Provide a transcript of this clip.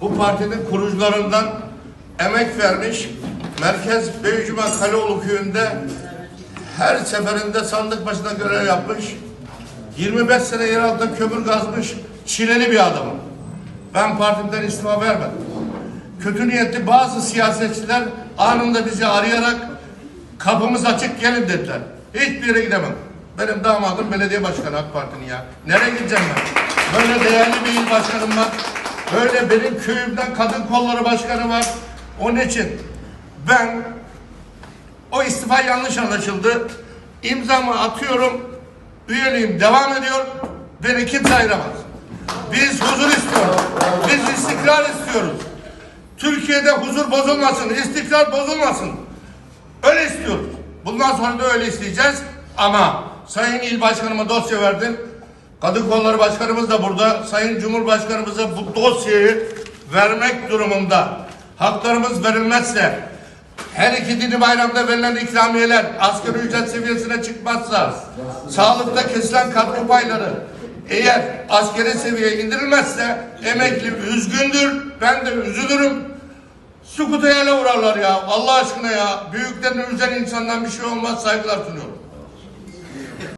bu partinin kurucularından emek vermiş. Merkez Beycuma Kaleoğlu köyünde her seferinde sandık başına görev yapmış. 25 sene yer altında kömür kazmış. Çileli bir adamım. Ben partimden istifa vermedim. Kötü niyetli bazı siyasetçiler anında bizi arayarak kapımız açık gelin dediler. Hiçbir yere gidemem. Benim damadım belediye başkanı AK Parti'nin ya. Nereye gideceğim ben? Böyle değerli bir il başkanım var. Böyle benim köyümden kadın kolları başkanı var. Onun için ben o istifa yanlış anlaşıldı. İmzamı atıyorum. Üyeliğim devam ediyor. Beni kimse ayıramaz. Biz huzur istiyoruz. Biz istikrar istiyoruz. Türkiye'de huzur bozulmasın, istikrar bozulmasın. Öyle istiyoruz. Bundan sonra da öyle isteyeceğiz. Ama Sayın İl Başkanıma dosya verdim. Kadın Kolları Başkanımız da burada. Sayın Cumhurbaşkanımıza bu dosyayı vermek durumunda. Haklarımız verilmezse, her iki dini bayramda verilen ikramiyeler asgari ücret seviyesine çıkmazsa, sağlıkta kesilen katkı payları eğer askeri seviyeye indirilmezse emekli üzgündür, ben de üzülürüm. Sukut'a ele vurarlar ya. Allah aşkına ya. Büyüklerini üzen insandan bir şey olmaz. Saygılar sunuyorum.